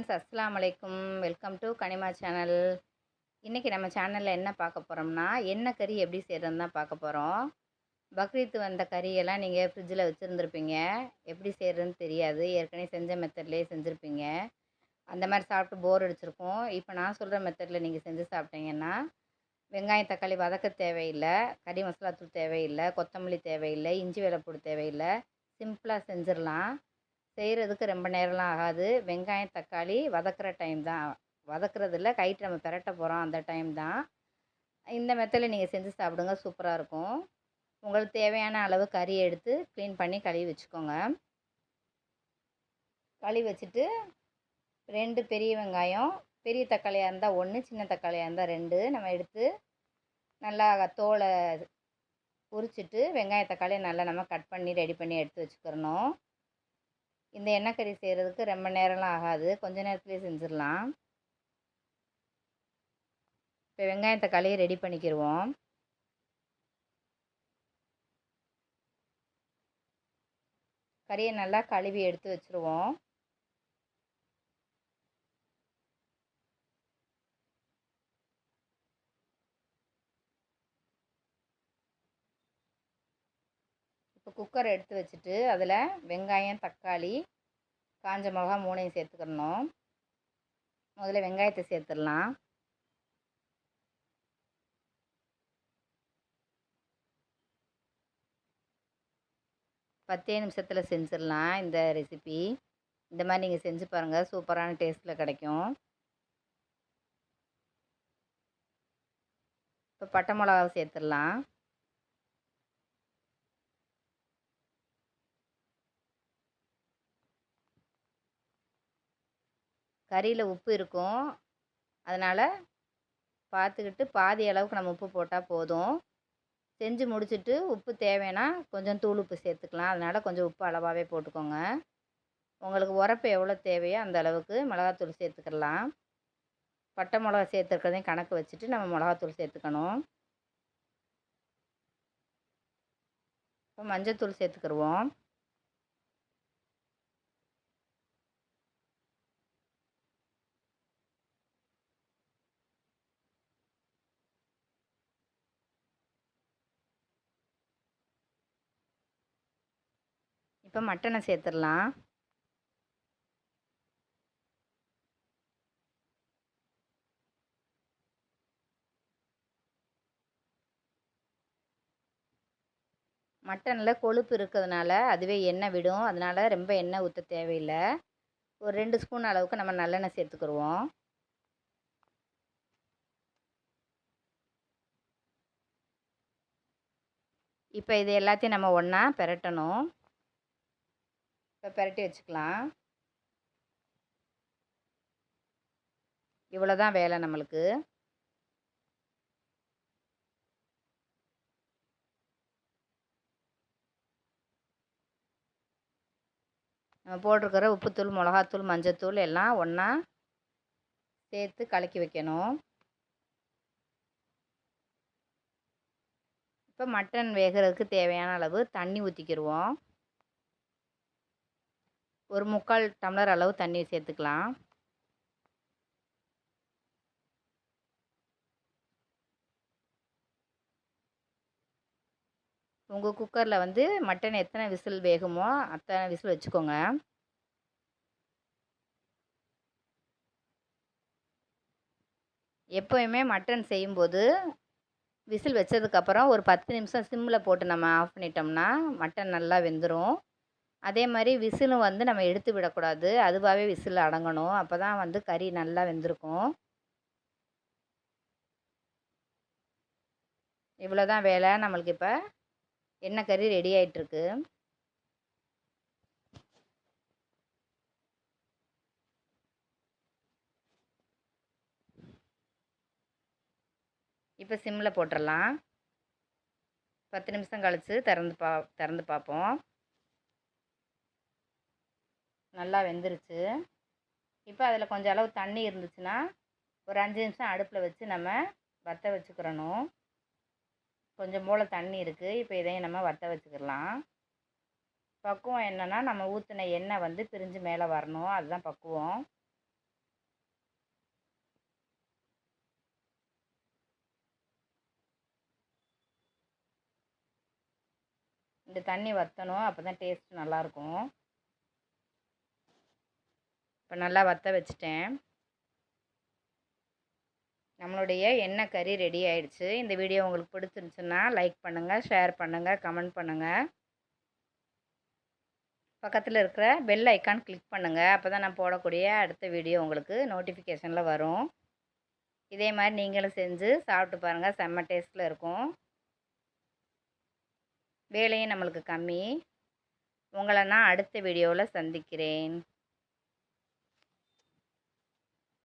Friends அஸ்லாம் அலைக்கும். Welcome to Kanima channel. இன்றைக்கி நம்ம சேனலில் என்ன பார்க்க போகிறோம்னா என்ன கறி எப்படி செய்கிறதுன்னு தான் பார்க்க போகிறோம் பக்ரீத் வந்த கறியெல்லாம் நீங்கள் ஃப்ரிட்ஜில் வச்சுருந்துருப்பீங்க. எப்படி செய்கிறதுன்னு தெரியாது. ஏற்கனவே செஞ்ச மெத்தட்லேயே செஞ்சுருப்பீங்க. அந்த மாதிரி சாப்பிட்டு போர் அடிச்சிருக்கும். இப்போ நான் சொல்கிற மெத்தடில் நீங்கள் செஞ்சு சாப்பிட்டீங்கன்னா வெங்காயம் தக்காளி வதக்க தேவையில்லை. கறி மசாலா தூள் தேவையில்லை. கொத்தமல்லி தேவையில்லை. இஞ்சி வெள்ளைப்பூடு தேவையில்லை. சிம்பிளாக செஞ்சிடலாம் செய்கிறதுக்கு ரொம்ப நேரம்லாம் ஆகாது. வெங்காயம் தக்காளி வதக்குற டைம் தான். வதக்குறதில்ல கைட்டு நம்ம பிரட்ட போகிறோம் அந்த டைம் தான். இந்த மெத்தடில் நீங்கள் செஞ்சு சாப்பிடுங்க. சூப்பராக இருக்கும். உங்களுக்கு தேவையான அளவு கறி எடுத்து க்ளீன் பண்ணி கழுவி வச்சுக்கோங்க. கழுவி வச்சுட்டு ரெண்டு பெரிய வெங்காயம் பெரிய தக்காளியாக இருந்தால் ஒன்று சின்ன தக்காளியாக இருந்தால் ரெண்டு. நம்ம எடுத்து நல்லா தோலை உரிச்சிட்டு வெங்காய தக்காளியை நல்லா நம்ம கட் பண்ணி ரெடி பண்ணி எடுத்து வச்சுக்கிறணும். இந்த எண்ணெய் கறி செய்கிறதுக்கு ரொம்ப நேரம்லாம் ஆகாது. கொஞ்ச நேரத்துலேயே செஞ்சிடலாம். இப்போ வெங்காயம் தக்காளியை ரெடி பண்ணிக்கிடுவோம் கறியை நல்லா கழுவி எடுத்து வச்சுருவோம். குக்கர் எடுத்து வச்சுட்டு அதில் வெங்காயம் தக்காளி காஞ்ச மிளகா மூணையும் சேர்த்துக்கணும் முதல்ல வெங்காயத்தை சேர்த்துடலாம். பத்தே நிமிஷத்தில் செஞ்சிடலாம் இந்த ரெசிபி. இந்த மாதிரி நீங்கள் செஞ்சு பாருங்கள் சூப்பரான டேஸ்ட்டில் கிடைக்கும். இப்போ பட்டை மிளகாவை சேர்த்துடலாம். கறியில் உப்பு இருக்கும். அதனால் பார்த்துக்கிட்டு பாதி அளவுக்கு நம்ம உப்பு போட்டால் போதும். செஞ்சு முடிச்சுட்டு உப்பு தேவைன்னா கொஞ்சம் தூள் உப்பு சேர்த்துக்கலாம். அதனால் கொஞ்சம் உப்பு அளவாகவே போட்டுக்கோங்க. உங்களுக்கு உரப்பு எவ்வளோ தேவையோ அந்த அளவுக்கு மிளகாத்தூள் சேர்த்துக்கலாம் பட்டை மிளகா சேர்த்துருக்கிறதையும் கணக்கு வச்சுட்டு நம்ம மிளகாத்தூள் சேர்த்துக்கணும். இப்போ மஞ்சத்தூள் சேர்த்துக்கிடுவோம். இப்போ மட்டனை சேர்த்துடலாம் மட்டனில் கொழுப்பு இருக்கிறதுனால அதுவே எண்ணெய் விடும். அதனால் ரொம்ப எண்ணெய் ஊற்ற தேவையில்லை. ஒரு ரெண்டு ஸ்பூன் அளவுக்கு நம்ம நல்லெண்ணெய் சேர்த்துக்கிடுவோம் இப்போ இது எல்லாத்தையும் நம்ம ஒன்றா பெரட்டணும். இப்போ பெரட்டி வச்சுக்கலாம். இவ்வளோ தான் வேலை நம்மளுக்கு. நம்ம போட்டிருக்கிற உப்புத்தூள் மிளகாத்தூள் மஞ்சத்தூள் எல்லாம் ஒன்றா சேர்த்து கலக்கி வைக்கணும். இப்போ மட்டன் வேகிறதுக்கு தேவையான அளவு தண்ணி ஊற்றிக்கிடுவோம் ஒரு முக்கால் டம்ளர் அளவு தண்ணி சேர்த்துக்கலாம். உங்கள் குக்கரில் வந்து மட்டன் எத்தனை விசில் வேகுமோ அத்தனை விசில் வச்சுக்கோங்க. எப்போயுமே மட்டன் செய்யும்போது விசில் வச்சதுக்கப்புறம் ஒரு பத்து நிமிஷம் சிம்மில் போட்டு நம்ம ஆஃப் பண்ணிட்டோம்னா மட்டன் நல்லா வெந்துடும் அதே மாதிரி விசிலும் வந்து நம்ம எடுத்து விடக்கூடாது. அதுவாகவே விசில் அடங்கணும். அப்போ தான் வந்து கறி நல்லா வெந்திருக்கும். இவ்வளோ தான் வேலை. நம்மளுக்கு இப்போ எண்ணெய் கறி ரெடி ஆகிட்டுருக்கு இப்போ சிம்மில் போட்டுடலாம் பத்து நிமிஷம் கழித்து திறந்து பா திறந்து பார்ப்போம். நல்லா வெந்துருச்சு. இப்போ அதில் கொஞ்சம் அளவு தண்ணி இருந்துச்சுன்னா ஒரு அஞ்சு நிமிஷம் அடுப்பில் வச்சு நம்ம வற்ற வச்சுக்கிறணும். கொஞ்சம் போல் தண்ணி இருக்குது இப்போ இதையும் நம்ம வற்ற வச்சுக்கிடலாம். பக்குவம் என்னென்னா நம்ம ஊற்றின எண்ணெய் வந்து பிரிஞ்சு மேலே வரணும். அதுதான் பக்குவம். இந்த தண்ணி வற்றணும் அப்போ தான் டேஸ்ட் நல்லாயிருக்கும் இப்போ நல்லா வற்ற வச்சுட்டேன். நம்மளுடைய எண்ணெய் கறி ரெடி ஆயிடுச்சு. இந்த வீடியோ உங்களுக்கு பிடிச்சிருந்துச்சுன்னா லைக் பண்ணுங்கள் ஷேர் பண்ணுங்கள் கமெண்ட் பண்ணுங்கள் பக்கத்தில் இருக்கிற பெல் ஐக்கான் கிளிக் பண்ணுங்கள் அப்போ தான் நான் போடக்கூடிய அடுத்த வீடியோ உங்களுக்கு நோட்டிஃபிகேஷனில் வரும். இதே மாதிரி நீங்களும் செஞ்சு சாப்பிட்டு பாருங்கள் செம்ம டேஸ்ட்டில் இருக்கும். வேலையும் நம்மளுக்கு கம்மி. உங்களை நான் அடுத்த வீடியோவில் சந்திக்கிறேன்.